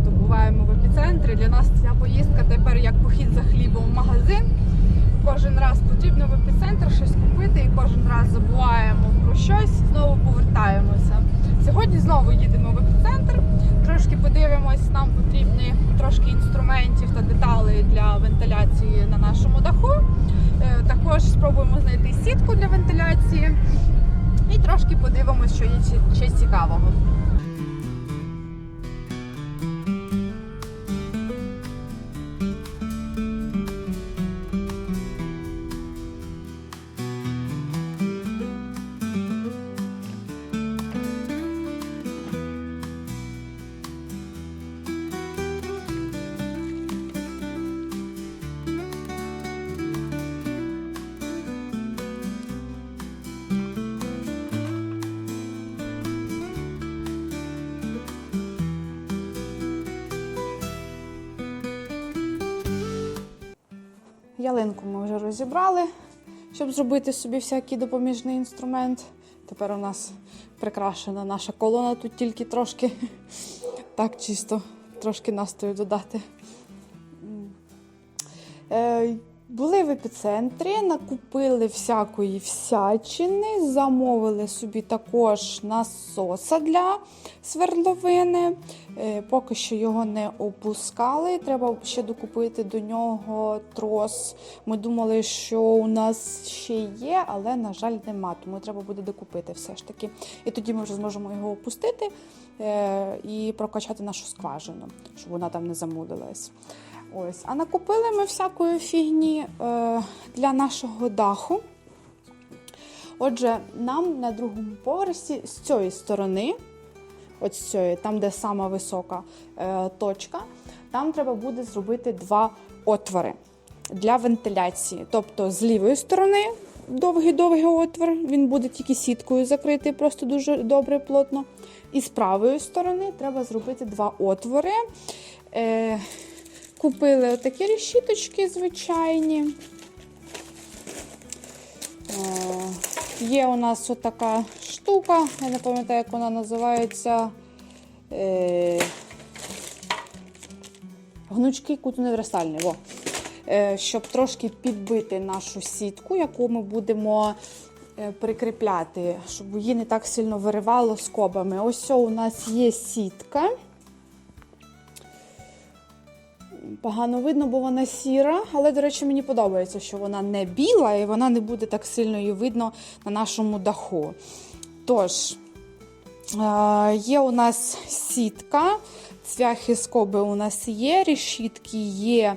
багато буваємо в епіцентрі. Для нас ця поїздка тепер як похід за хлібом в магазин. Кожен раз потрібно в епіцентр щось купити і кожен раз забуваємо про щось, знову повертаємося. Сьогодні знову їдемо в епіцентр. Трошки подивимось, нам потрібні трошки інструментів та деталей для вентиляції на нашому даху. Е, Також спробуємо знайти сітку для вентиляції і трошки подивимось, що є ще- цікавого. Ялинку ми вже розібрали, щоб зробити собі всякий допоміжний інструмент. Тепер у нас прикрашена наша колона, тут тільки трошки так чисто, трошки настою додати. Були в епіцентрі, накупили всякої всячини, замовили собі також насоса для свердловини. Е, Поки що його не опускали. Треба ще докупити до нього трос. Ми думали, що у нас ще є, але, на жаль, нема. Тому треба буде докупити все ж таки. І тоді ми вже зможемо його опустити е, і прокачати нашу скважину, щоб вона там не замулилась. Ось. А накупили ми всякої фігні е, для нашого даху. Отже, нам на другому поверсі з цієї сторони, от з цієї, там, де сама висока е, точка, там треба буде зробити два отвори для вентиляції. Тобто з лівої сторони довгий-довгий отвір, він буде тільки сіткою закритий, просто дуже добре, плотно. І з правої сторони треба зробити два отвори. Е, Купили отакі решіточки звичайні. Е, Є у нас отака штука, я не пам'ятаю, як вона називається. Е, Гнучкий кут. Во. Е, Щоб трошки підбити нашу сітку, яку ми будемо прикріпляти, щоб її не так сильно виривало скобами. Ось у нас є сітка. Погано видно, бо вона сіра, але, до речі, мені подобається, що вона не біла і вона не буде так сильно її видно на нашому даху. Тож, е, є у нас сітка, цвяхи скоби у нас є, решітки є.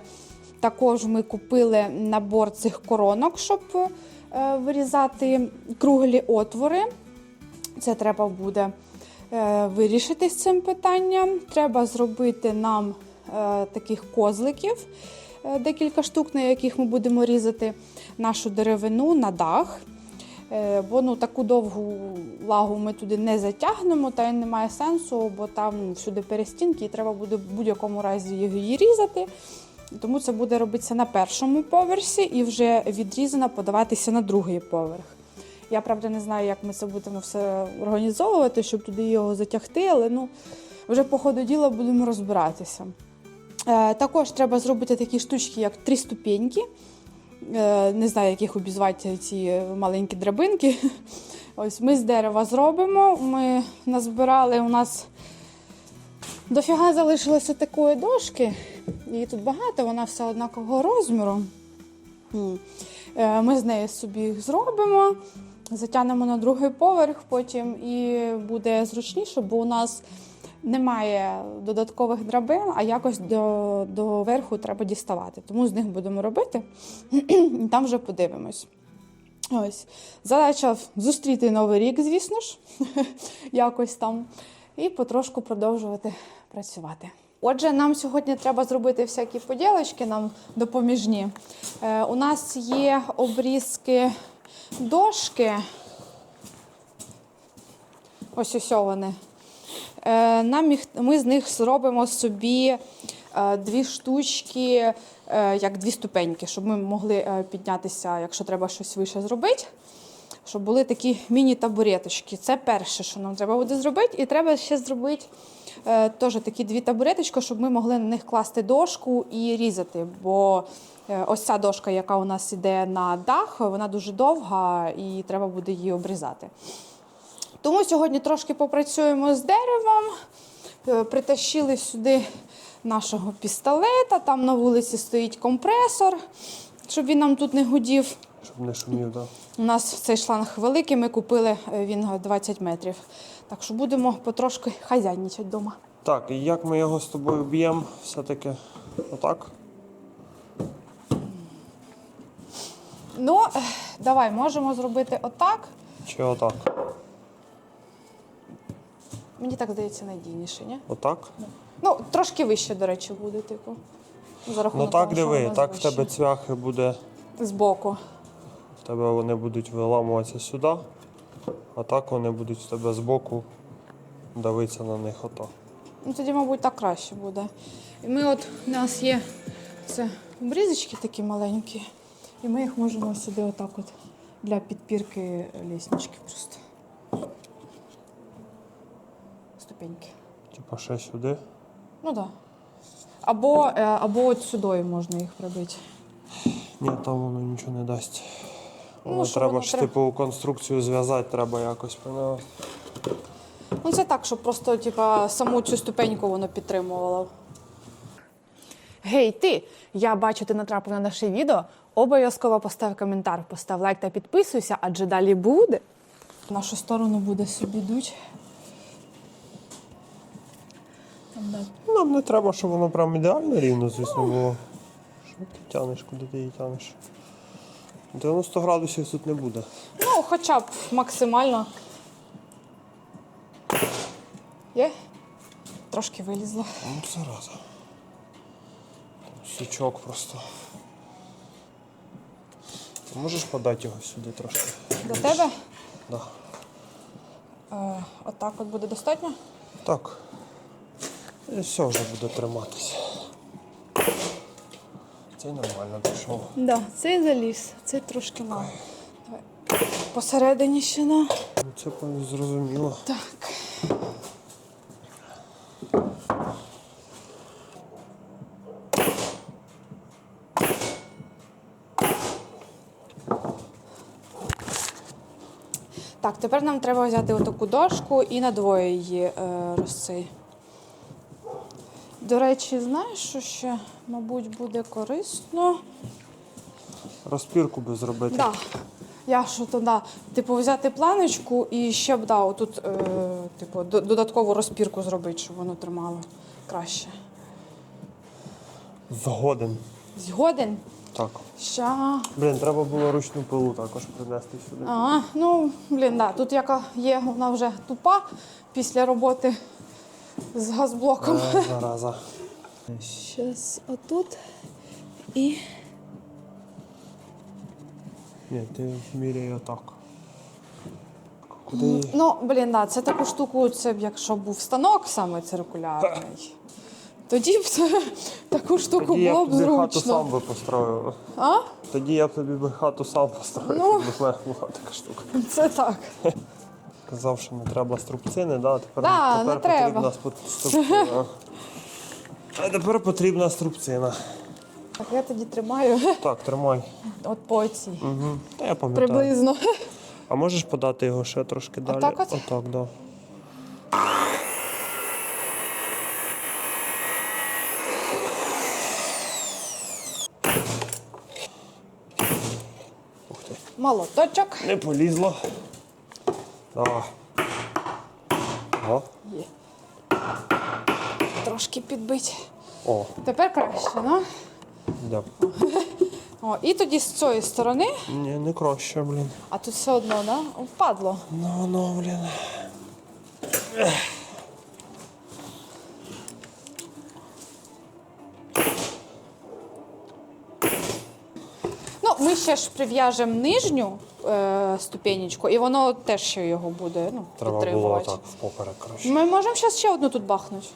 Також ми купили набор цих коронок, щоб е, вирізати круглі отвори. Це треба буде е, вирішити з цим питанням. Треба зробити нам таких козликів, е, декілька штук, на яких ми будемо різати нашу деревину на дах. Е, Бо ну, таку довгу лагу ми туди не затягнемо, та й немає сенсу, бо там ну, всюди перестінки, і треба буде в будь-якому разі її різати. Тому це буде робитися на першому поверсі і вже відрізано подаватися на другий поверх. Я правда не знаю, як ми це будемо все організовувати, щоб туди його затягти, але ну, вже по ходу діла будемо розбиратися. Е, також треба зробити такі штучки, як три ступеньки. Е, не знаю, як їх обізвати ці маленькі драбинки. Ось ми з дерева зробимо. Ми назбирали у нас дофіга залишилося такої дошки. Її тут багато, вона все однакового розміру. Е, Ми з нею собі їх зробимо, затягнемо на другий поверх потім і буде зручніше, бо у нас немає додаткових драбин, а якось до, до верху треба діставати. Тому з них будемо робити і там вже подивимось. Ось. Задача зустріти новий рік, звісно ж, якось там, і потрошку продовжувати працювати. Отже, нам сьогодні треба зробити всякі поділочки нам допоміжні. Е, у нас є обрізки дошки. Ось ось вони. Е, нам ми з них зробимо собі е, дві штучки, е, як дві ступеньки, щоб ми могли піднятися, якщо треба щось вище зробити. щоб були такі міні-табуреточки. Це перше, що нам треба буде зробити. І треба ще зробити е, теж такі дві табуреточки, щоб ми могли на них класти дошку і різати. Бо е, ось ця дошка, яка у нас іде на дах, вона дуже довга і треба буде її обрізати. Тому сьогодні трошки попрацюємо з деревом. Е, Притащили сюди нашого пістолета. Там на вулиці стоїть компресор, щоб він нам тут не гудів. Щоб не шумів, так. У нас цей шланг великий, ми купили е, він 20 метрів. Так що будемо потрошки хазяйничати вдома. Так, і як ми його з тобою б'ємо, все-таки отак? Ну, е, давай, можемо зробити отак. Чи отак? Мені так здається надійніше, ні? Отак? Ну, трошки вище, до речі, буде, типу. За Ну так того, що диви, воно так в вище. тебе цвяхи буде, Збоку. в тебе вони будуть виламуватися сюди, а так вони будуть в тебе збоку давитися на них ото. Ну тоді, мабуть, так краще буде. І ми от у нас є це обрізочки такі маленькі, і ми їх можемо сюди отак от для підпірки ліснички просто. Ступеньки. Типа ще сюди. Ну так. Да. Або, е, або от сюди можна їх прибити. Ні, там воно нічого не дасть. Воно Ну, треба воно ж треба? типу конструкцію зв'язати, треба якось поняла? Ну це так, щоб просто типа, саму цю ступеньку воно підтримувало. Гей, ти! Я бачу, ти натрапив на наше відео. Обов'язково постав коментар, постав лайк та підписуйся, адже далі буде. В нашу сторону буде собі дуть. Там, да. Нам не треба, щоб воно прям ідеально рівно, звісно, було. Що ти тянеш, куди ти її тянеш? 90 градусів тут не буде. Ну, хоча б максимально. Є? Трошки вилізло. Ну, зараза. Сучок просто. Ти можеш подати його сюди трошки? До тебе? Да. Е, отак от буде достатньо? Так. І все вже буде триматися. Це нормально пішов. Да, цей заліз, цей трошки мало. Давай. Посередині ще на. Ну, Це зрозуміло. Так. Так, тепер нам треба взяти отаку дошку і надвоє її е, розцей. До речі, знаєш, що ще, мабуть, буде корисно? Розпірку би зробити. Да. Я що то да. Типу, взяти планочку і ще б да, отут, е, типу, додаткову розпірку зробити, щоб воно тримало краще. Згоден. Згоден? Так. Ща. Блін, треба було ручну пилу також принести сюди. А, ну, блін, да. Тут яка є, вона вже тупа після роботи з газблоком. Е, зараза. Щас отут і. Ні, ти міряй отак. Куди? Ну, блін, да, це таку штуку, це б якщо був станок саме циркулярний. Тоді б це, таку штуку Тоді я було б б тобі хату зручно. сам би построїв. А? Тоді я б тобі би хату сам построїв, Ну. якби в була така штука. Це так. Казав, що не треба струбцини, да? тепер, Да, тепер не треба. потрібна струбцина. А тепер потрібна струбцина. Так, я тоді тримаю Так, тримай. от по цій. Угу. Та я пам'ятаю. Приблизно. А можеш подати його ще трошки далі? Отак от? Отак, да. Ух ти. Молоточок. Не полізло. Давай. О. Є. Трошки підбить. О, Тепер краще, ну? дякую. О, і тоді з цієї сторони, Ні, не краще, блін. а тут все одно, да? Впадло. Ну, ну, блін. Ще ж прив'яжемо нижню е, ступенечку, і воно теж ще його буде ну, Треба було підтримувати. так впоперек, коротше. Ми можемо зараз ще одну тут бахнути.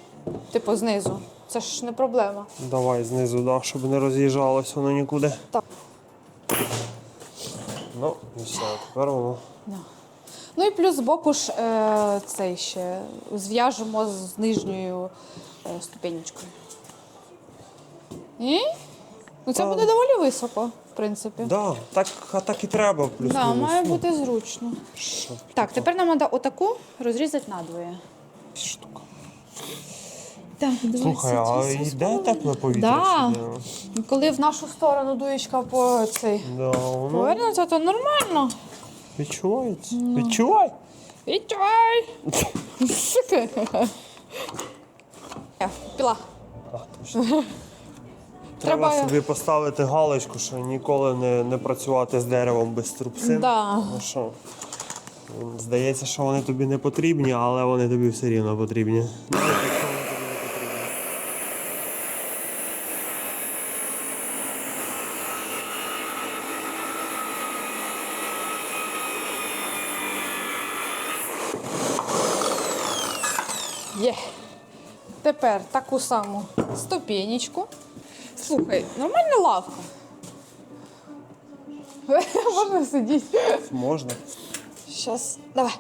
Типу знизу. Це ж не проблема. Давай знизу, да, щоб не роз'їжджалось воно нікуди. Так. Ну, і все, тепер воно. Ну і плюс збоку ж е, цей ще зв'яжемо з нижньою е, ступенечкою. І? Ну це буде доволі високо, принципі. Да, так, а так і треба, плюс Да, має бути зручно. Щоб Так, тепер нам треба отаку розрізати надвоє. штука. Так, Слухай, а йде тепле повітря Да. Коли в нашу сторону дуєчка по цей Да, воно повернеться, то нормально. відчувається. Ну. Відчувай! Відчувай! Піла. А, точно. Треба Треба- собі поставити галочку, що ніколи не, не працювати з деревом без трубцин. Да. Ну що, здається, що вони тобі не потрібні, але вони тобі все рівно потрібні. Є. Тепер таку саму ступенечку. Слухай, нормальна лавка. Можна сидіти. Можна. Щас, давай.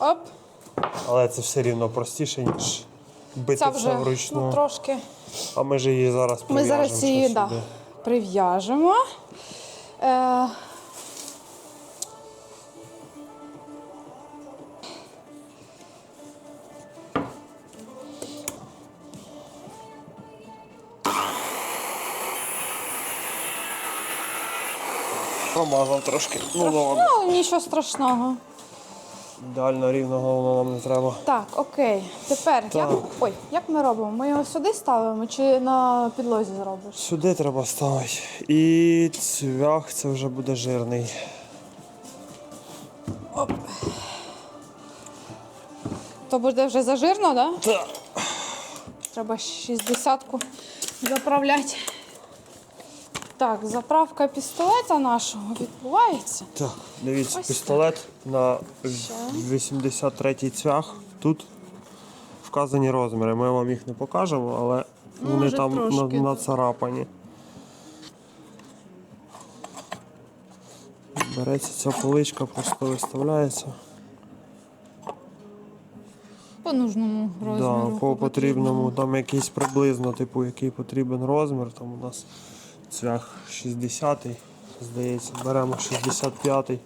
Оп, Але це все рівно простіше, ніж бити це все вже вручну. ну, трошки. А ми ж її зараз Ми прив'яжемо. зараз її да, сюди. прив'яжемо. Е, Промазав трошки. Ну ладно. ну, нічого страшного. Ідеально рівного воно нам не треба. Так, окей. Тепер як, ой, як ми робимо? Ми його сюди ставимо чи на підлозі зробиш? Сюди треба ставити. І цвях це вже буде жирний. То буде вже зажирно, так? Да? Так. Треба 60-ку заправляти. Так, заправка пістолета нашого відбувається. Так, дивіться, Ось пістолет на 83-й цвях. Тут вказані розміри. Ми вам їх не покажемо, але Ну, вони може, там на, трошки, нацарапані. Береться ця поличка, просто виставляється. По нужному розміру. Да, по потрібному, там якийсь приблизно, типу, який потрібен розмір. Там у нас цвях 60-й, здається, беремо 65-й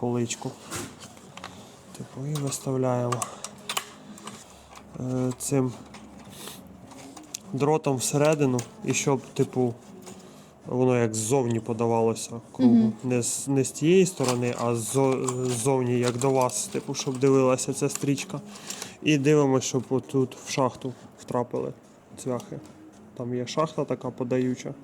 поличку. Типу, і виставляємо е, цим дротом всередину, і щоб, типу, воно як ззовні подавалося кругу. Не, з, не з тієї сторони, а ззовні, як до вас, типу, щоб дивилася ця стрічка. І дивимося, щоб отут в шахту втрапили цвяхи. Там є шахта така подаюча.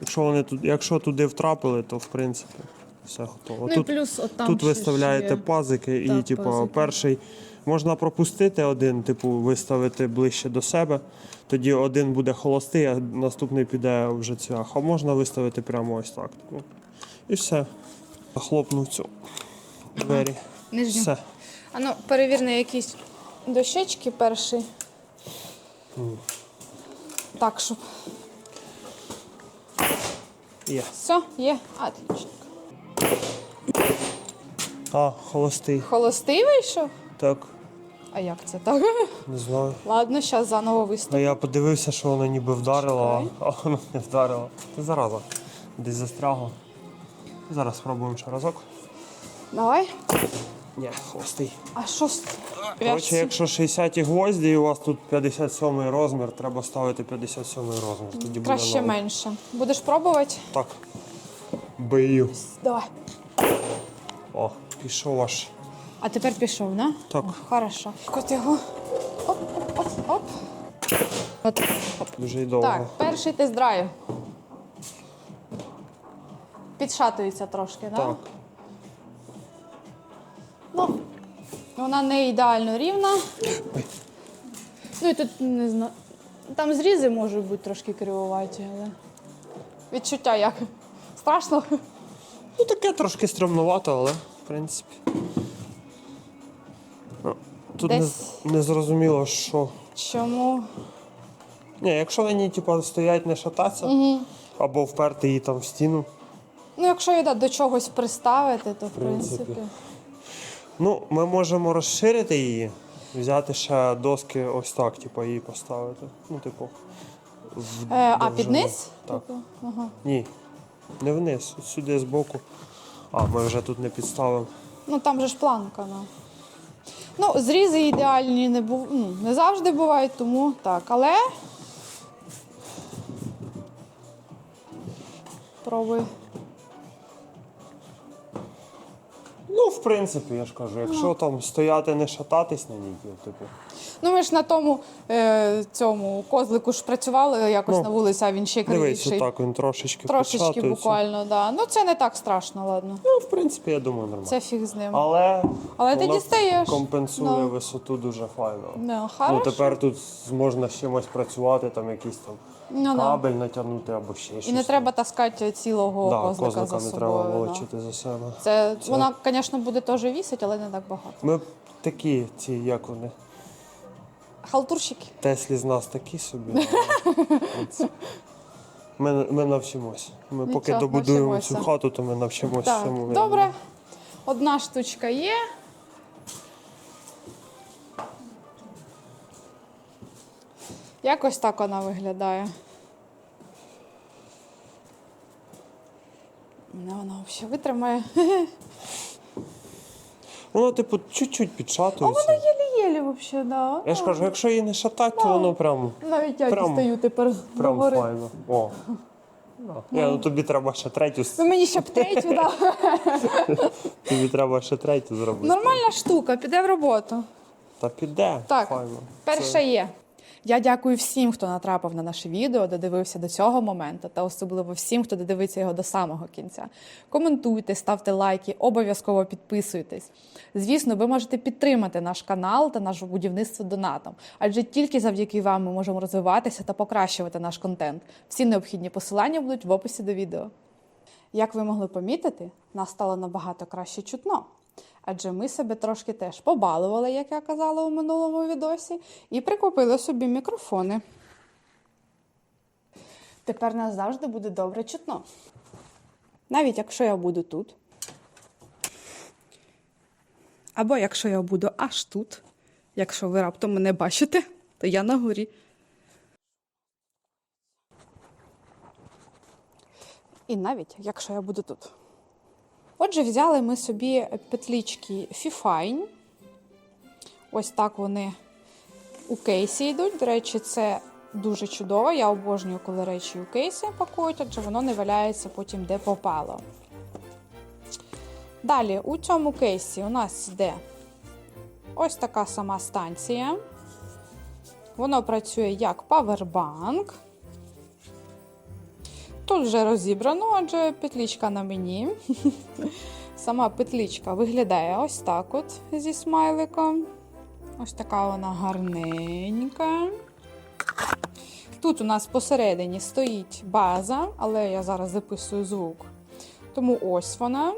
Якщо вони тут, якщо туди втрапили, то в принципі все готово. Ну і тут плюс от там тут ще ж виставляєте є. пазики, і Так, типу, пазики. перший можна пропустити один, типу, виставити ближче до себе. Тоді один буде холостий, а наступний піде вже цвях. А можна виставити прямо ось так. Типу. І все. Захлопнув цю двері. Нижню. Все. А ну, перевір на якісь дощечки перший. Так, щоб. Є. Все, є. Отлично. А, холостий. Холостий вийшов? Так, А як це так? не знаю. Ладно, зараз заново Ну, я подивився, що воно ніби вдарило, Чекай. а воно не вдарило. Це зараза. Десь застрягло. Зараз спробуємо ще разок. Давай. Ні, холостий. А що з Коротше, якщо 60 гвозді і у вас тут 57 розмір, треба ставити 57 розмір. Тоді Краще буде менше. Будеш пробувати? Так. Бию. Давай. О, пішов аж. А тепер пішов, да? Так. Хорошо. Кот його. Оп, оп, оп, оп. От. оп. Дуже й довго. Так, перший тест-драйв. Підшатується трошки, да? Так. Вона не ідеально рівна. Ну і тут не знаю. Там зрізи можуть бути трошки кривуваті, але. Відчуття як? Страшно? Ну таке трошки стрімнувато, але в принципі. Ну, Тут не, Десь- не зрозуміло, що. Чому? Ні, якщо на ній типу, стоять, не шататься, або вперти її там в стіну. Ну, якщо її да, до чогось приставити, то в принципі. принципі. Ну, ми можемо розширити її, взяти ще доски ось так, типу, її поставити. Ну, типу. в Е, а під низ? Так. Типу? Ага. Ні. Не вниз, от сюди збоку. А, ми вже тут не підставимо. Ну там же ж планка. Ну, ну зрізи ідеальні не, був, ну, не завжди бувають, тому так. Але. Пробуй. Ну, в принципі, я ж кажу, якщо там стояти, не шататись на ній, то, типу. Ну, ми ж на тому е, цьому козлику ж працювали якось Ну, на вулиці, а він ще Дивись, кривіший. отак він трошечки Трошечки початується. буквально, да. Ну це не так страшно, ладно. Ну, в принципі, я думаю, нормально. Це фіг з ним. Але, Але ти воно дістаєш. компенсує Ну. висоту дуже файно. Ну, Ну, хорошо. тепер тут можна з чимось працювати, там якийсь там Ну, да. кабель натягнути або ще щось. І не треба таскати цілого да, козлика, козлика за не собою. треба да. за себе. Це, Це- вона, звісно, буде теж вісить, але не так багато. Ми такі, ці, як вони, Халтурщики. Теслі з нас такі собі. але Ми, ми навчимось. Ми поки добудуємо навчимося. цю хату, то ми навчимось Так, добре. Одна штучка є. Якось так вона виглядає. Не, вона взагалі витримає. Воно, типу, чуть-чуть підшатується. Єлі-єлі взагалі, да. Я ж кажу, якщо її не шатати, то воно прям, Навіть я прям- дістаю тепер прям догори. файно. О. Ні, ну тобі треба ще третю. Ну мені ще б третю дав. Тобі треба ще третю зробити. Нормальна штука, піде в роботу. Та піде. Так, Файно. перша є. Я дякую всім, хто натрапив на наше відео, додивився до цього моменту, та особливо всім, хто додивиться його до самого кінця. Коментуйте, ставте лайки, обов'язково підписуйтесь. Звісно, ви можете підтримати наш канал та наше будівництво донатом, адже тільки завдяки вам ми можемо розвиватися та покращувати наш контент. Всі необхідні посилання будуть в описі до відео. Як ви могли помітити, нас стало набагато краще чутно. Адже ми себе трошки теж побалували, як я казала у минулому відосі, і прикупили собі мікрофони. Тепер нас завжди буде добре чутно. Навіть якщо я буду тут. Або якщо я буду аж тут. Якщо ви раптом мене бачите, то я на горі. І навіть якщо я буду тут. Отже, взяли ми собі петлички Fifine. Ось так вони у кейсі йдуть. До речі, це дуже чудово. Я обожнюю, коли речі у кейсі пакують, адже воно не валяється потім де попало. Далі, у цьому кейсі у нас йде ось така сама станція. Воно працює як павербанк. Тут вже розібрано, адже петлічка на мені. Сама петлічка виглядає ось так от зі смайликом. Ось така вона гарненька. Тут у нас посередині стоїть база, але я зараз записую звук. Тому ось вона.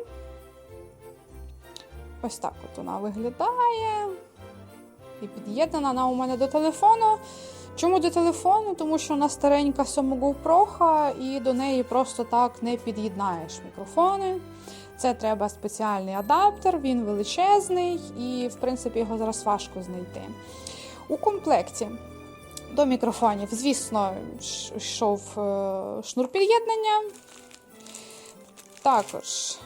Ось так от вона виглядає. І під'єднана вона у мене до телефону. Чому до телефону? Тому що вона старенька GoPro, і до неї просто так не під'єднаєш мікрофони. Це треба спеціальний адаптер, він величезний і, в принципі, його зараз важко знайти. У комплекті до мікрофонів, звісно, йшов е, шнур під'єднання. Також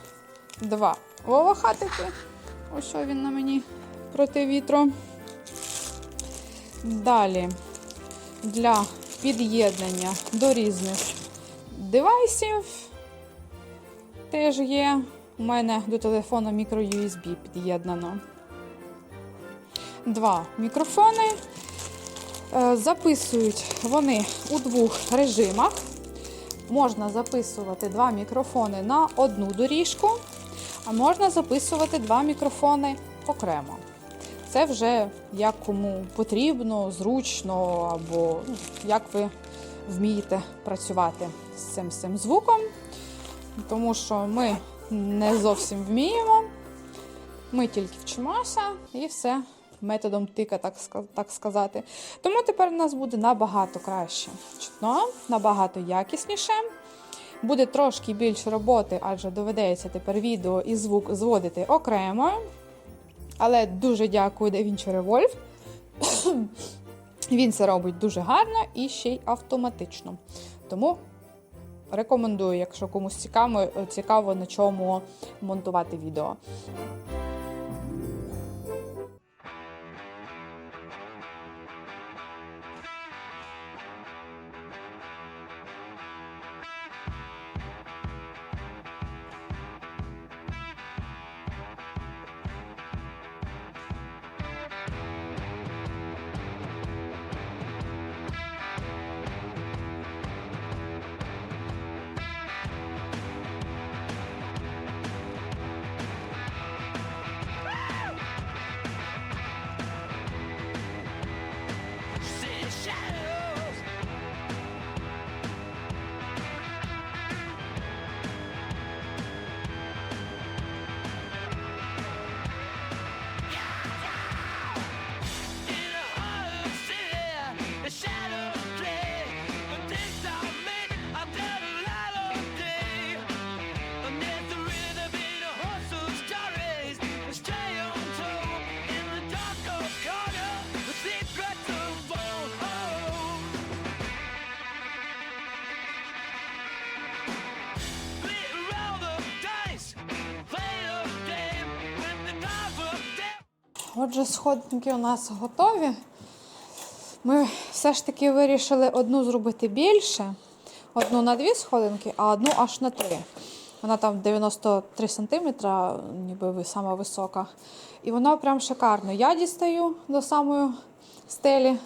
два волохатики. Ось що він на мені проти вітру. Далі для під'єднання до різних девайсів теж є. У мене до телефону мікро-USB під'єднано. Два мікрофони. Е, Записують вони у двох режимах. Можна записувати два мікрофони на одну доріжку, а можна записувати два мікрофони окремо. Це вже як кому потрібно, зручно, або ну, як ви вмієте працювати з цим, цим звуком. Тому що ми не зовсім вміємо. Ми тільки вчимося і все методом тика, так, так сказати. Тому тепер у нас буде набагато краще. Чутно, набагато якісніше. Буде трошки більше роботи, адже доведеться тепер відео і звук зводити окремо. Але дуже дякую DaVinci Revolve. Він це робить дуже гарно і ще й автоматично. Тому рекомендую, якщо комусь цікаво, цікаво на чому монтувати відео. Отже, сходники у нас готові. Ми все ж таки вирішили одну зробити більше, одну на дві сходинки, а одну аж на три. Вона там 93 сантиметра, ніби сама висока. І вона прям шикарно. Я дістаю до самої стелі.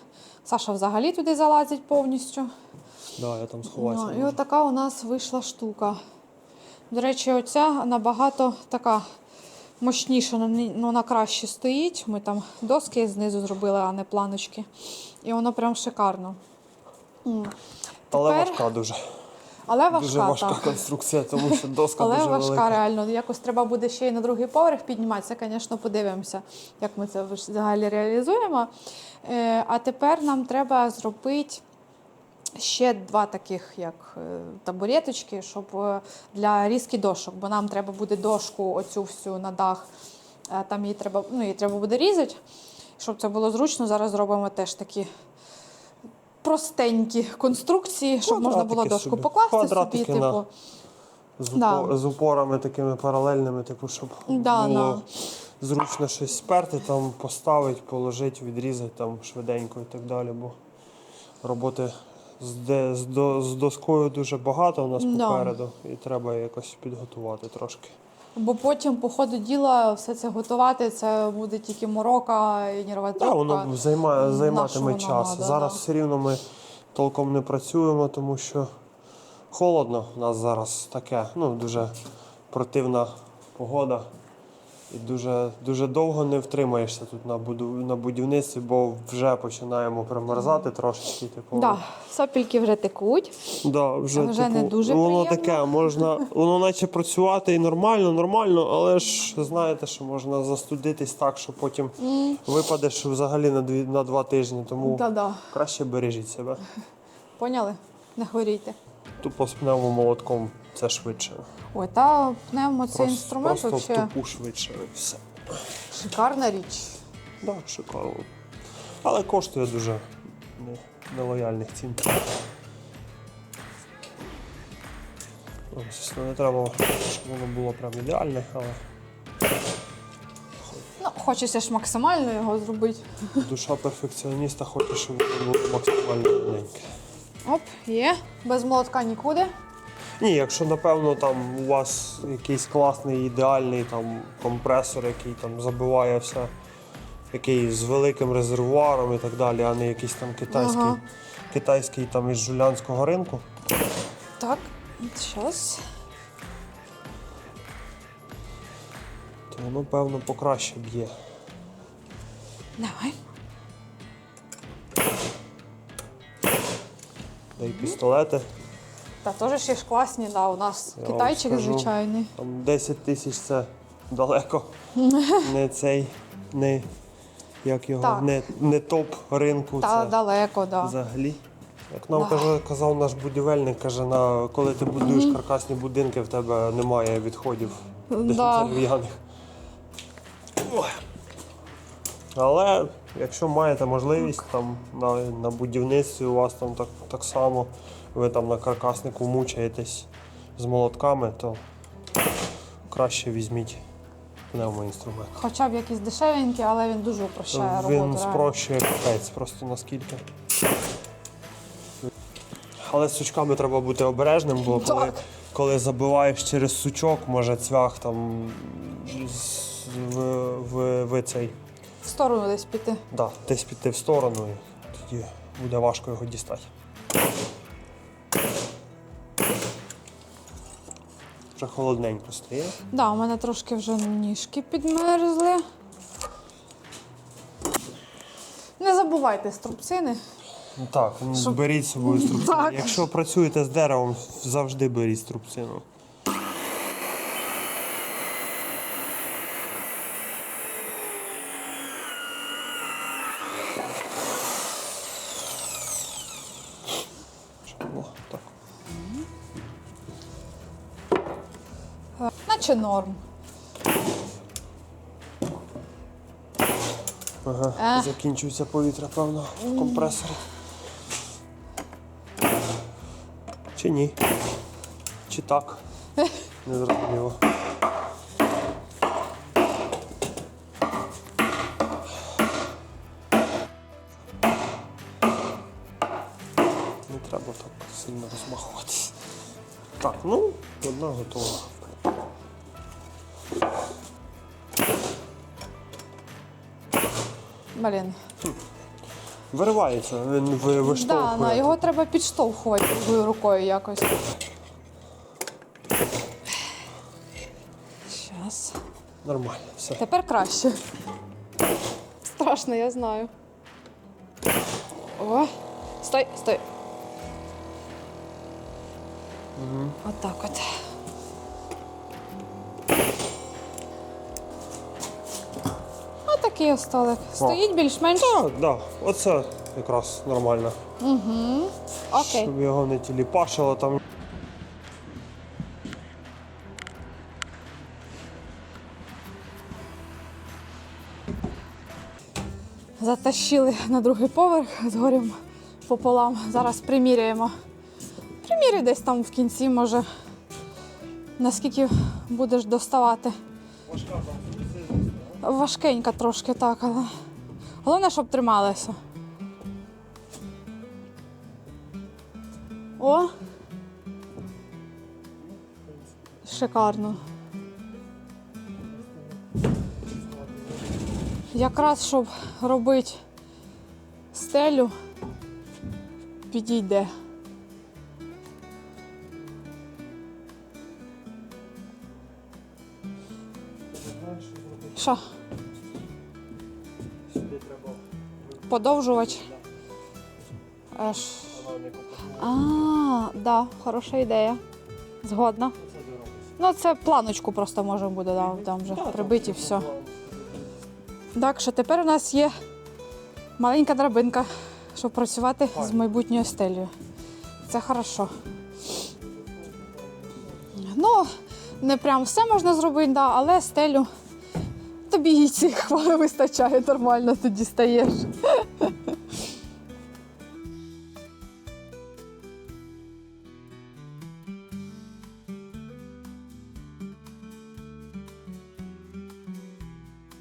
Саша взагалі туди залазить повністю. Да, я там сховаюся. Ну, і отака у нас вийшла штука. До речі, оця набагато така мощніша, ну, вона краще стоїть. Ми там доски знизу зробили, а не планочки. І воно прям шикарно. М. Але важка дуже. Але важка, дуже важка так. конструкція, тому що доска Але дуже важка велика. реально. Якось треба буде ще й на другий поверх підніматися. Звісно, подивимося, як ми це взагалі реалізуємо. Е, а тепер нам треба зробити ще два таких, як е, табуреточки, щоб е, для різки дошок, бо нам треба буде дошку оцю всю на дах. е, Там її треба, ну, її треба буде різати. Щоб це було зручно, зараз зробимо теж такі простенькі конструкції, щоб можна було дошку собі. покласти собі. Квадратики на- Типу. З, Да. упо- з упорами такими паралельними, типу, щоб Да, було зручно щось сперти, там поставити, положити, відрізати там швиденько і так далі. Бо роботи з, де, з, до, з доскою дуже багато у нас Да. попереду, і треба якось підготувати трошки. Бо потім, по ходу діла, все це готувати, це буде тільки морока і нервова Так, воно займає, займатиме час. надо, зараз да. все рівно ми толком не працюємо, тому що холодно. У нас зараз таке, ну, дуже противна погода. І дуже, дуже довго не втримаєшся тут на, буду, на будівництві, бо вже починаємо примерзати трошечки. Типу, Да, сопільки вже текуть. Да, вже, Вже типу, не дуже воно приємно. таке, можна, воно наче працювати і нормально, нормально, але ж знаєте, що можна застудитись так, що потім випадеш взагалі на, дві, на два тижні. Тому Да-да. краще бережіть себе. Поняли? Не хворійте. Тупо з пневмомолотком це швидше. Ой, та пневмо цей Просто, інструмент просто в тупу швидше. і Все. шикарна річ. Да, шикарно. Але коштує дуже не- нелояльних цін. Ну, Звісно, не треба, щоб воно було прям ідеальне, але Ну, хочеться ж максимально його зробити. душа перфекціоніста хоче, щоб воно було максимально рівненьке. Оп, є. Без молотка нікуди. Ні, якщо напевно там у вас якийсь класний ідеальний там компресор, який там забиває все, який з великим резервуаром і так далі, а не якийсь там китайський, Ага. китайський там із жулянського ринку. Так, зараз. то воно, певно, покраще б'є. Давай. Да і пістолети. Та теж ще ж класні, да, у нас Я вам китайчик скажу. звичайний. Там 10 тисяч це далеко. не цей, не, як його, Так. не, не топ ринку. Та це далеко, да. взагалі. Як нам Да. каже, казав наш будівельник, каже, на, коли ти будуєш каркасні будинки, в тебе немає відходів Да. дерев'яних. Ой. Але якщо маєте можливість там на, на будівництві у вас там так, так само, ви там на каркаснику мучаєтесь з молотками, то краще візьміть пневмоінструмент. Хоча б якісь дешевенькі, але він дуже упрощає роботу. Він реально. спрощує капець просто наскільки. Але з сучками треба бути обережним, бо коли, коли забиваєш через сучок, може цвях там в, в, в цей, В сторону десь піти. да, десь піти в сторону і тоді буде важко його дістати. Вже холодненько стає. Да, у мене трошки вже ніжки підмерзли. Не забувайте струбцини. Ну Так, Щоб- беріть з собою струбцину. Якщо працюєте з деревом, завжди беріть струбцину. Наче норм. Ага, Е. закінчується повітря, певно, в компресорі. Чи ні? Чи так? Не зрозуміло. Не треба так сильно розмахуватись. Так, ну, одна готова. Блін. Виривається, він ви- Да, виштовхує. на, його треба підштовхувати другою рукою якось. Щас. Нормально, все. Тепер краще. Страшно, я знаю. О, стой, стой. Угу. Отак от. Отакий ось столик. Стоїть більш-менш. Так, да, оце якраз нормально. Окей. Щоб його не тіліпашило там. Затащили на другий поверх з горем пополам. Зараз приміряємо. Приміряй десь там в кінці, може, наскільки будеш доставати. Важкенька трошки так, але головне, щоб трималася. О! Шикарно. Якраз щоб робити стелю, підійде. Що? Подовжувач? Аж. А, да, хороша ідея. Згодна. Ну, це планочку просто можемо буде да, там вже прибити все. Так що тепер у нас є маленька драбинка, щоб працювати з майбутньою стелею. Це хорошо. Ну, не прям все можна зробити, да, але стелю тобі і цих вистачає нормально, тоді стаєш.